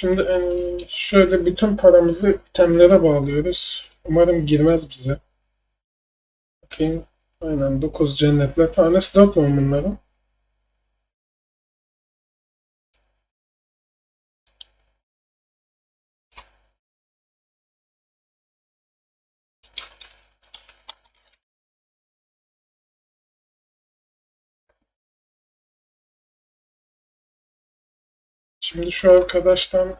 Şimdi şöyle bütün paramızı itemlere bağlıyoruz. Umarım girmez bize. Bakayım. Aynen 9 cennetle. Tanesi 4 mu bunların? Şimdi şu arkadaştan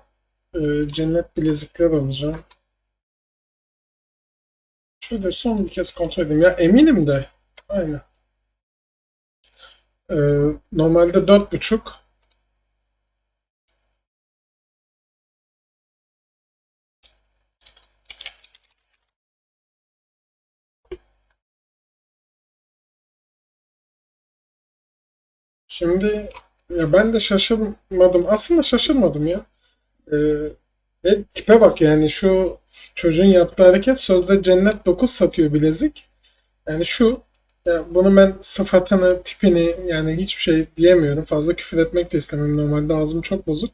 eee, cennet bilezikler alacağım. Şöyle son bir kez kontrol edeyim. Ya eminim de. Aynen. Ee, normalde dört buçuk. Şimdi ya ben de şaşırmadım. Aslında şaşırmadım ya. Ee, tipe bak yani şu çocuğun yaptığı hareket sözde cennet 9 satıyor bilezik. Yani şu ya bunu ben sıfatını, tipini yani hiçbir şey diyemiyorum. Fazla küfür etmek de istemiyorum. Normalde ağzım çok bozuk.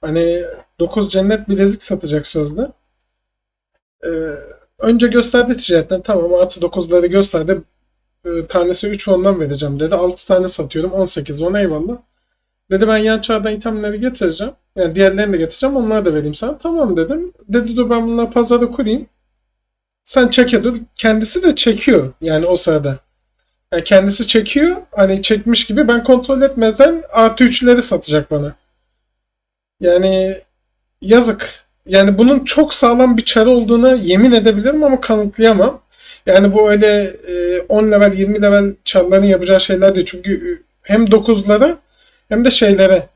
Hani 9 cennet bilezik satacak sözde. Ee, önce gösterdi ticaretten. Tamam artı 9'ları gösterdi. Ee, tanesi 3 ondan vereceğim dedi. 6 tane satıyorum. 18 won eyvallah. Dedi ben yan çağdan itemleri getireceğim. Yani diğerlerini de getireceğim. Onları da vereyim sana. Tamam dedim. Dedi dur ben bunları pazarda kurayım. Sen çeke dur. Kendisi de çekiyor. Yani o sırada. Yani kendisi çekiyor. Hani çekmiş gibi ben kontrol etmeden artı 3'leri satacak bana. Yani yazık. Yani bunun çok sağlam bir çarı olduğuna yemin edebilirim ama kanıtlayamam. Yani bu öyle e, 10 level 20 level çarların yapacağı şeyler değil. Çünkü hem 9'lara hem de şeylere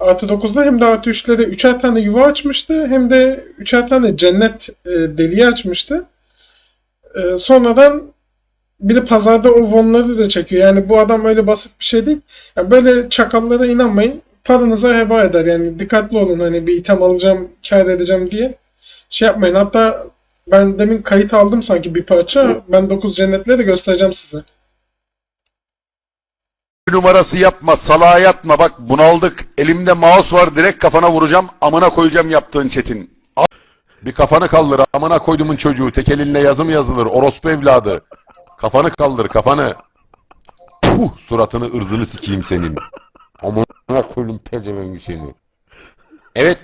artı 9'da hem de artı 3'lere üçer tane yuva açmıştı hem de üçer tane cennet e, deliği açmıştı. E, sonradan bir de pazarda o vonları da çekiyor. Yani bu adam öyle basit bir şey değil. Yani böyle çakallara inanmayın. Paranıza heba eder. Yani dikkatli olun hani bir item alacağım, kar edeceğim diye. Şey yapmayın. Hatta ben demin kayıt aldım sanki bir parça. Ben 9 cennetleri de göstereceğim size. numarası yapma, salağa yatma bak bunaldık. Elimde mouse var direkt kafana vuracağım, amına koyacağım yaptığın Çetin. Bir kafanı kaldır amına koydumun çocuğu. Tek elinle yazı mı yazılır? Orospu evladı. Kafanı kaldır kafanı. Puh suratını ırzını sikeyim senin. Amına koydum pezevengi seni. Evet